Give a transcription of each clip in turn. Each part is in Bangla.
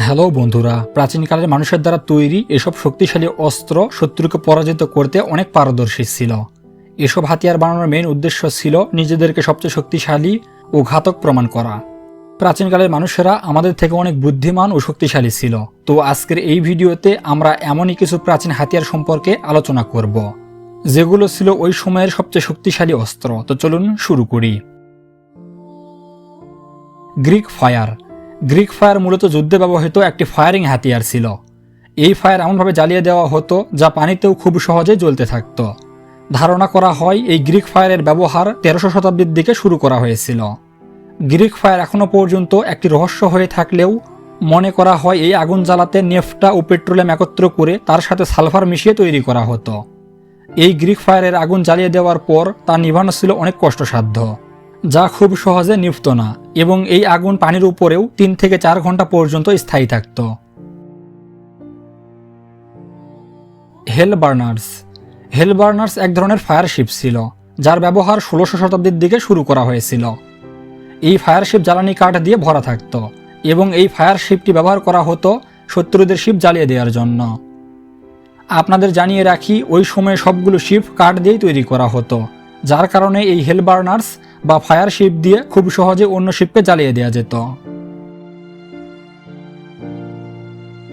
হ্যালো বন্ধুরা প্রাচীনকালের মানুষের দ্বারা তৈরি এসব শক্তিশালী অস্ত্র শত্রুকে পরাজিত করতে অনেক পারদর্শী ছিল। এসব হাতিয়ার বানানোর মেন উদ্দেশ্য ছিল নিজেদেরকে সবচেয়ে শক্তিশালী ও ঘাতক প্রমাণ করা। প্রাচীনকালের মানুষেরা আমাদের থেকে অনেক বুদ্ধিমান ও শক্তিশালী ছিল। তো আজকের এই ভিডিওতে আমরা এমনই কিছু প্রাচীন হাতিয়ার সম্পর্কে আলোচনা করব, যেগুলো ছিল ওই সময়ের সবচেয়ে শক্তিশালী অস্ত্র। তো চলুন শুরু করি। গ্রিক ফায়ার গ্রিক ফায়ার মূলত যুদ্ধে ব্যবহৃত একটি ফায়ারিং হাতিয়ার ছিল। এই ফায়ার এমনভাবে জ্বালিয়ে দেওয়া হতো যা পানিতেও খুব সহজে জ্বলতে থাকত। ধারণা করা হয় এই গ্রিক ফায়ারের ব্যবহার তেরোশো শতাব্দীর দিকে শুরু করা হয়েছিল। গ্রিক ফায়ার এখনও পর্যন্ত একটি রহস্য হয়ে থাকলেও মনে করা হয় এই আগুন জ্বালাতে নেফটা ও পেট্রোলিয়াম একত্র করে তার সাথে সালফার মিশিয়ে তৈরি করা হতো। এই গ্রিক ফায়ারের আগুন জ্বালিয়ে দেওয়ার পর তা নিভানো ছিল অনেক কষ্টসাধ্য। যা খুব সহজে নিভত না এবং এই আগুন পানির উপরেও তিন থেকে চার ঘণ্টা পর্যন্ত স্থায়ী থাকত। হেল বার্নার্স হেল বার্নার্স এক ধরনের ফায়ার শিপ ছিল, যার ব্যবহার ষোলোশো শতাব্দীর দিকে শুরু করা হয়েছিল। এই ফায়ার শিপ জ্বালানি কাঠ দিয়ে ভরা থাকত এবং এই ফায়ার শিপটি ব্যবহার করা হতো শত্রুদের শিপ জ্বালিয়ে দেওয়ার জন্য। আপনাদের জানিয়ে রাখি, ওই সময়ে সবগুলো শিপ কাঠ দিয়েই তৈরি করা হতো, যার কারণে এই হেল বার্নার্স বা ফায়ার শিপ দিয়ে খুব সহজে অন্য শিপকে জ্বালিয়ে দেওয়া যেত।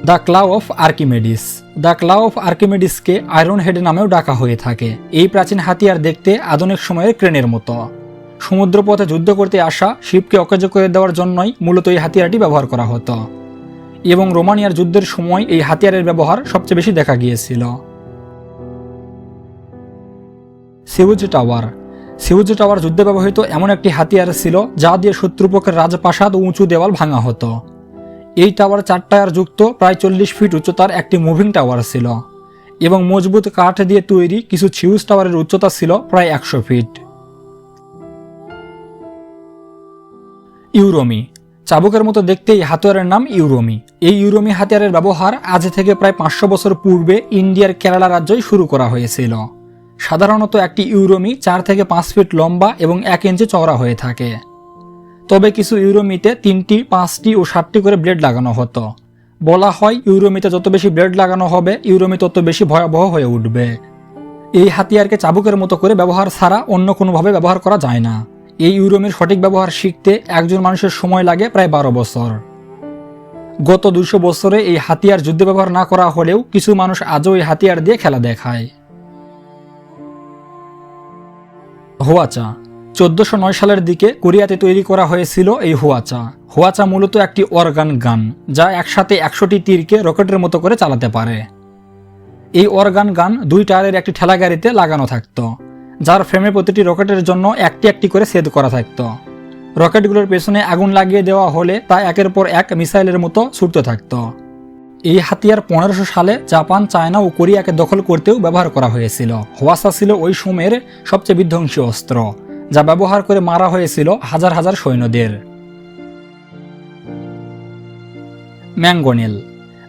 The claw of Archimedes. The claw of আর্কিমেডিসকে iron head নামেও ডাকা হয়ে থাকে। এই প্রাচীন হাতিয়ার দেখতে আধুনিক সময়ের ক্রেনের মতো। সমুদ্রপথে যুদ্ধ করতে আসা শিপকে অকেজ করে দেওয়ার জন্যই মূলত এই হাতিয়ারটি ব্যবহার করা হতো। এবং রোমানিয়ার যুদ্ধের সময় এই হাতিয়ারের ব্যবহার সবচেয়ে বেশি দেখা গিয়েছিল। Sews tower. সিউজ টাওয়ার যুদ্ধে ব্যবহৃত এমন একটি হাতিয়ার ছিল যা দিয়ে শত্রুপক্ষের রাজপ্রাসাদ ও উঁচু দেওয়াল ভাঙা হতো। এই টাওয়ার চার টায়ার যুক্ত প্রায় চল্লিশ ফিট উচ্চতার একটি মুভিং টাওয়ার ছিল এবং মজবুত কাঠ দিয়ে তৈরি কিছু সিউজ টাওয়ারের উচ্চতা ছিল প্রায় একশো ফিট। ইউরোমি। চাবুকের মতো দেখতে এই হাতিয়ারের নাম ইউরোমি। এই ইউরোমি হাতিয়ারের ব্যবহার আজ থেকে প্রায় পাঁচশো বছর পূর্বে ইন্ডিয়ার কেরালা রাজ্যই শুরু করা হয়েছিল। সাধারণত একটি ইউরোমি চার থেকে পাঁচ ফিট লম্বা এবং এক ইঞ্চি চওড়া হয়ে থাকে। তবে কিছু ইউরোমিতে তিনটি, পাঁচটি ও সাতটি করে ব্লেড লাগানো হতো। বলা হয় ইউরোমিতে যত বেশি ব্লেড লাগানো হবে, ইউরোমি তত বেশি ভয়াবহ হয়ে উঠবে। এই হাতিয়ারকে চাবুকের মতো করে ব্যবহার ছাড়া অন্য কোনোভাবে ব্যবহার করা যায় না। এই ইউরোমির সঠিক ব্যবহার শিখতে একজন মানুষের সময় লাগে প্রায় বারো বছর। গত দুশো বছরে এই হাতিয়ার যুদ্ধে ব্যবহার না করা হলেও কিছু মানুষ আজও এই হাতিয়ার দিয়ে খেলা দেখায়। হোয়াচা। চোদ্দশো নয় সালের দিকে কোরিয়াতে তৈরি করা হয়েছিল এই হোয়াচা। হোয়াচা মূলত একটি অর্গান গান, যা একসাথে একশোটি তীরকে রকেটের মতো করে চালাতে পারে। এই অর্গান গান দুই টায়ারের একটি ঠেলা গাড়িতে লাগানো থাকত, যার ফ্রেমে প্রতিটি রকেটের জন্য একটি একটি করে সেদ করা থাকত। রকেটগুলোর পেছনে আগুন লাগিয়ে দেওয়া হলে তা একের পর এক মিসাইলের মতো ছুটতে থাকত। এই হাতিয়ার পনেরোশো সালে জাপান, চায়না ও কোরিয়াকে দখল করতেও ব্যবহার করা হয়েছিল। হোয়াসা ছিল ওই সময়ের সবচেয়ে বিধ্বংসী অস্ত্র, যা ব্যবহার করে মারা হয়েছিল হাজার হাজার সৈন্যদের। ম্যাঙ্গোনেল।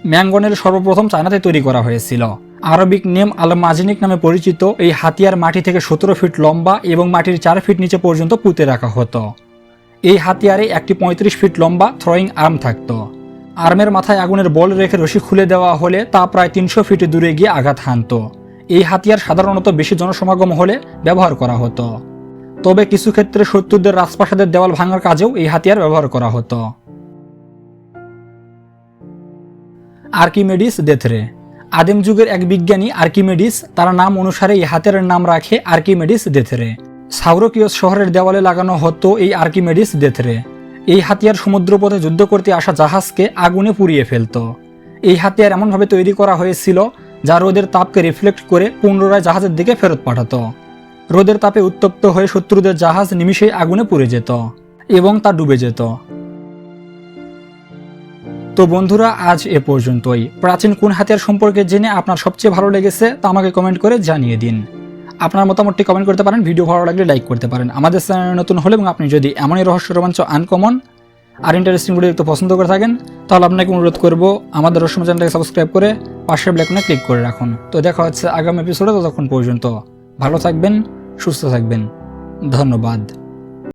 ম্যাঙ্গোনেল সর্বপ্রথম চায়নাতে তৈরি করা হয়েছিল। আরবিক নেম আল মাজিনিক নামে পরিচিত এই হাতিয়ার মাটি থেকে সতেরো ফিট লম্বা এবং মাটির চার ফিট নিচে পর্যন্ত পুঁতে রাখা হতো। এই হাতিয়ারে একটি পঁয়ত্রিশ ফিট লম্বা থ্রোয়িং আর্ম থাকত। আর্মের মাথায় আগুনের বল রেখে রশি খুলে দেওয়া হলে তা প্রায় তিনশো ফিট দূরে গিয়ে আঘাত হানত। এই হাতিয়ার সাধারণত বেশি জনসমাগম হলে ব্যবহার করা হতো। তবে কিছু ক্ষেত্রে শত্রুদের রাজপ্রাসাদের দেওয়াল ভাঙার কাজেও এই হাতিয়ার ব্যবহার করা হতো। আর্কিমেডিস ডেথরে আদিম যুগের এক বিজ্ঞানী আর্কিমেডিস তার নাম অনুসারে এই হাতিয়ারের নাম রাখে আর্কিমেডিস ডেথরে সাউরকিয়স শহরের দেওয়ালে লাগানো হতো এই আর্কিমেডিস ডেথরে এই হাতিয়ার সমুদ্রপথে যুদ্ধ করতে আসা জাহাজকে আগুনে পুড়িয়ে ফেলত। এই হাতিয়ার এমনভাবে তৈরি করা হয়েছিল যা রোদের তাপকে রিফ্লেক্ট করে পুনরায় জাহাজের দিকে ফেরত পাঠাতো। রোদের তাপে উত্তপ্ত হয়ে শত্রুদের জাহাজ নিমিষেই আগুনে পুড়ে যেত এবং তা ডুবে যেত। তো বন্ধুরা, আজ এ পর্যন্তই। প্রাচীন কোন হাতিয়ার সম্পর্কে জেনে আপনার সবচেয়ে ভালো লেগেছে তা আমাকে কমেন্ট করে জানিয়ে দিন। আপনার মতামতটি কমেন্ট করতে পারেন ভিডিও ভালো লাগলে লাইক করতে পারেন। আমাদের চ্যানেল নতুন হলে এবং আপনি যদি এমনই রহস্য, রোমাঞ্চ আনকমন আর ইন্টারেস্টিং ভিডিও দেখতে পছন্দ করে থাকেন, তাহলে আপনাকে অনুরোধ করব আমাদের রহস্য চ্যানেলটাকে সাবস্ক্রাইব করে পাশের ব্ল্যাকনে ক্লিক করে রাখুন। তো দেখা হচ্ছে আগামী এপিসোডে ততক্ষণ পর্যন্ত ভালো থাকবেন, সুস্থ থাকবেন। ধন্যবাদ।